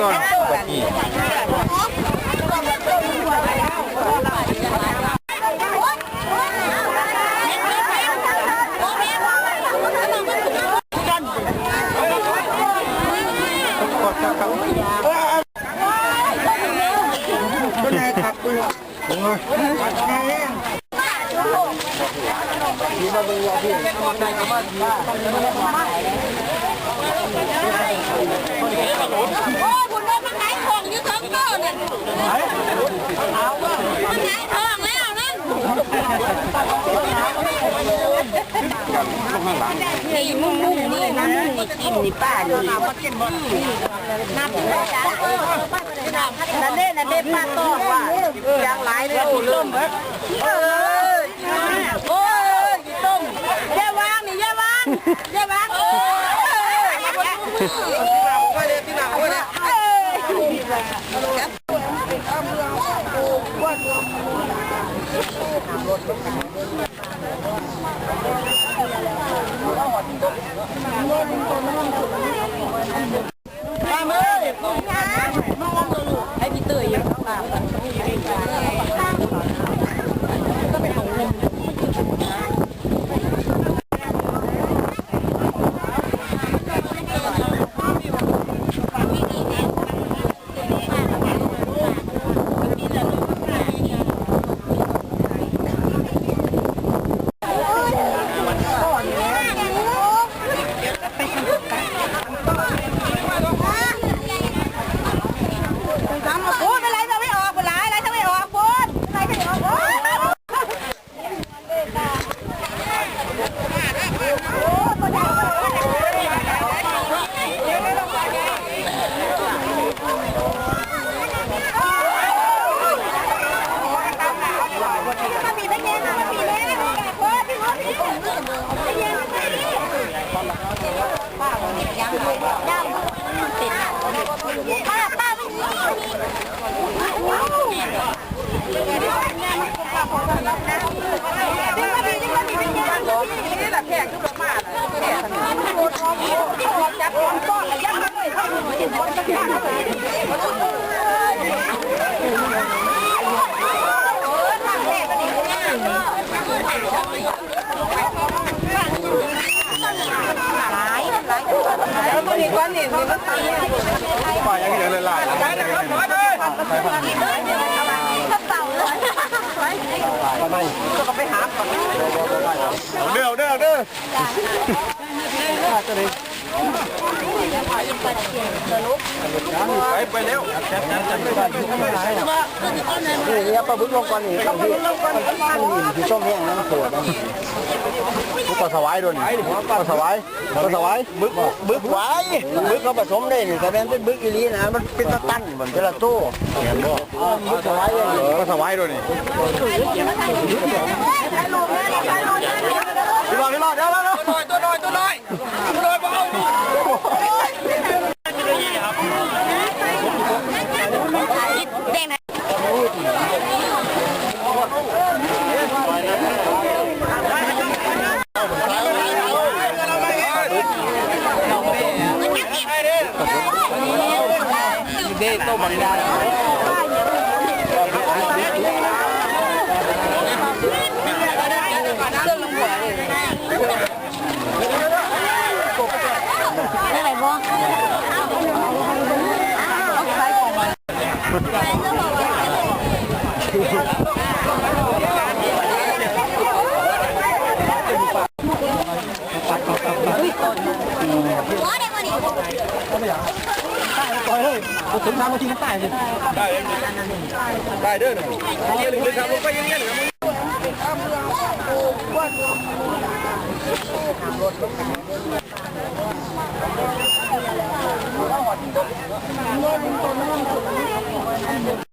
ก่อนนี่ก็ได้ครับเพื่อน โอ้คุณว่ามันไหนของอยู่ทั้งโต๊ะเนี่ยมันไหนทองแล้วนั่นนี่มุ่งมุ่งนี่นะนี่กินนี่ป้านี่นับเลยจ้ะนั่นเด้นั่นเด้ป้าต้อว่าอยางหลายเลยลืมเออโอ้ยต้มอย่าวางนี่อย่าวางอย่าวางโอ้ย ให้พี่เตยยังตามกันพูดอะไรจะไม่ออกเป็นไรอะไรจะไม่ออกพูดอะไรจะไม่ออกโอ้ย ป้าป้าไม่มีนี่แหละแพงทุกมาเลยแพง จับคนก้อนยัดมาเลยเขาอยู่ที่คนจะยัดเลยแล้วมันอีกวันนี้มันตีปล่อยอย่างนี้เลยหลายกระเป๋าเลยก็ไปหาก่อนเด้อเด้อเด้อไปไปเร็วนี่เนี่ยปลาบึกลงก่อนนี่ปลาบึกลงก่อนนี่ที่ต้มแห้งน้ำตัวนั่นป ลาสวายด้วยนี่ปลาสวายปลาสวายบึกบึกไว้บึกเขาผสมได้นี่แต่เป็นบึกอีลีนะมันเป็นตะตั้นเหมือนเป็นละตู้เห็นบ่บึกสบายอย่างนี้ปลาสวายด้วยนี่พี่รอดพี่รอดเดี๋ยวแล้วตัวน้อยตัวน้อยตัวน้อยตัวน้อยเบา แดงไหน เด็กต้มมันได้ อะไรบ้างหัวเด็กวันนี้ปล่อยเลยถึงทางมาที่น้ำใต้สิได้เด้อหนึ่งเงี้ยหนึ่งเลยครับลงไปอย่างเงี้ยหนึ่งเ